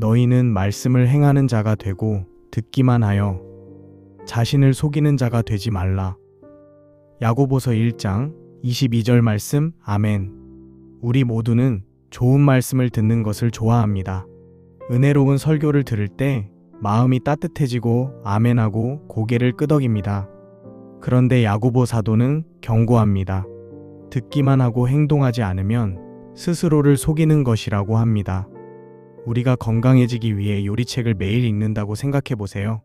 너희는 말씀을 행하는 자가 되고 듣기만 하여 자신을 속이는 자가 되지 말라. 야고보서 1장 22절 말씀 아멘. 우리 모두는 좋은 말씀을 듣는 것을 좋아합니다. 은혜로운 설교를 들을 때 마음이 따뜻해지고 아멘하고 고개를 끄덕입니다. 그런데 야고보 사도는 경고합니다. 듣기만 하고 행동하지 않으면 스스로를 속이는 것이라고 합니다. 우리가 건강해지기 위해 요리책을 매일 읽는다고 생각해 보세요.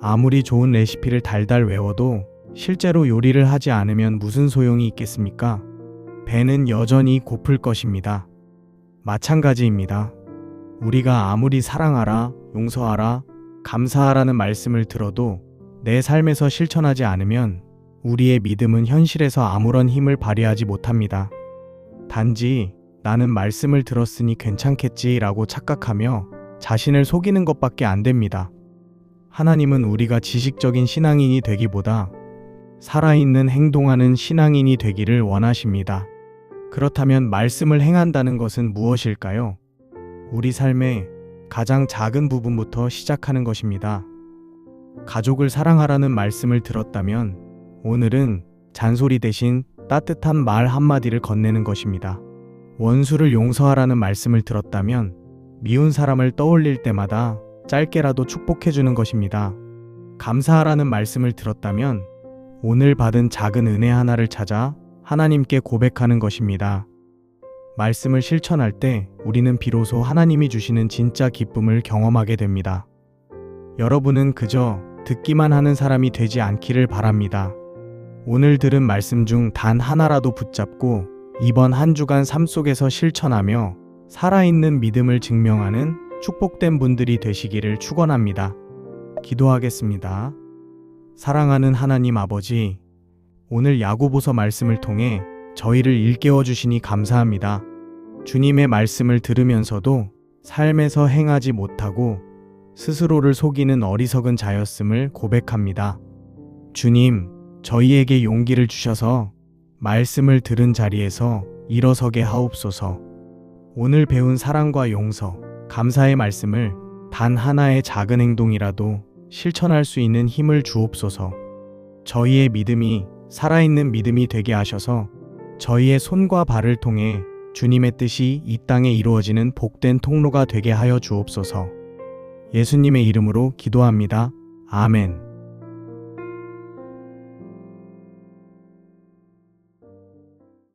아무리 좋은 레시피를 달달 외워도 실제로 요리를 하지 않으면 무슨 소용이 있겠습니까? 배는 여전히 고플 것입니다. 마찬가지입니다. 우리가 아무리 사랑하라, 용서하라, 감사하라는 말씀을 들어도 내 삶에서 실천하지 않으면 우리의 믿음은 현실에서 아무런 힘을 발휘하지 못합니다. 단지 나는 말씀을 들었으니 괜찮겠지라고 착각하며 자신을 속이는 것밖에 안 됩니다. 하나님은 우리가 지식적인 신앙인이 되기보다 살아있는 행동하는 신앙인이 되기를 원하십니다. 그렇다면 말씀을 행한다는 것은 무엇일까요? 우리 삶의 가장 작은 부분부터 시작하는 것입니다. 가족을 사랑하라는 말씀을 들었다면 오늘은 잔소리 대신 따뜻한 말 한마디를 건네는 것입니다. 원수를 용서하라는 말씀을 들었다면 미운 사람을 떠올릴 때마다 짧게라도 축복해주는 것입니다. 감사하라는 말씀을 들었다면 오늘 받은 작은 은혜 하나를 찾아 하나님께 고백하는 것입니다. 말씀을 실천할 때 우리는 비로소 하나님이 주시는 진짜 기쁨을 경험하게 됩니다. 여러분은 그저 듣기만 하는 사람이 되지 않기를 바랍니다. 오늘 들은 말씀 중 단 하나라도 붙잡고 이번 한 주간 삶 속에서 실천하며 살아있는 믿음을 증명하는 축복된 분들이 되시기를 축원합니다. 기도하겠습니다. 사랑하는 하나님 아버지, 오늘 야고보서 말씀을 통해 저희를 일깨워 주시니 감사합니다. 주님의 말씀을 들으면서도 삶에서 행하지 못하고 스스로를 속이는 어리석은 자였음을 고백합니다. 주님, 저희에게 용기를 주셔서 말씀을 들은 자리에서 일어서게 하옵소서. 오늘 배운 사랑과 용서, 감사의 말씀을 단 하나의 작은 행동이라도 실천할 수 있는 힘을 주옵소서. 저희의 믿음이 살아있는 믿음이 되게 하셔서 저희의 손과 발을 통해 주님의 뜻이 이 땅에 이루어지는 복된 통로가 되게 하여 주옵소서. 예수님의 이름으로 기도합니다. 아멘.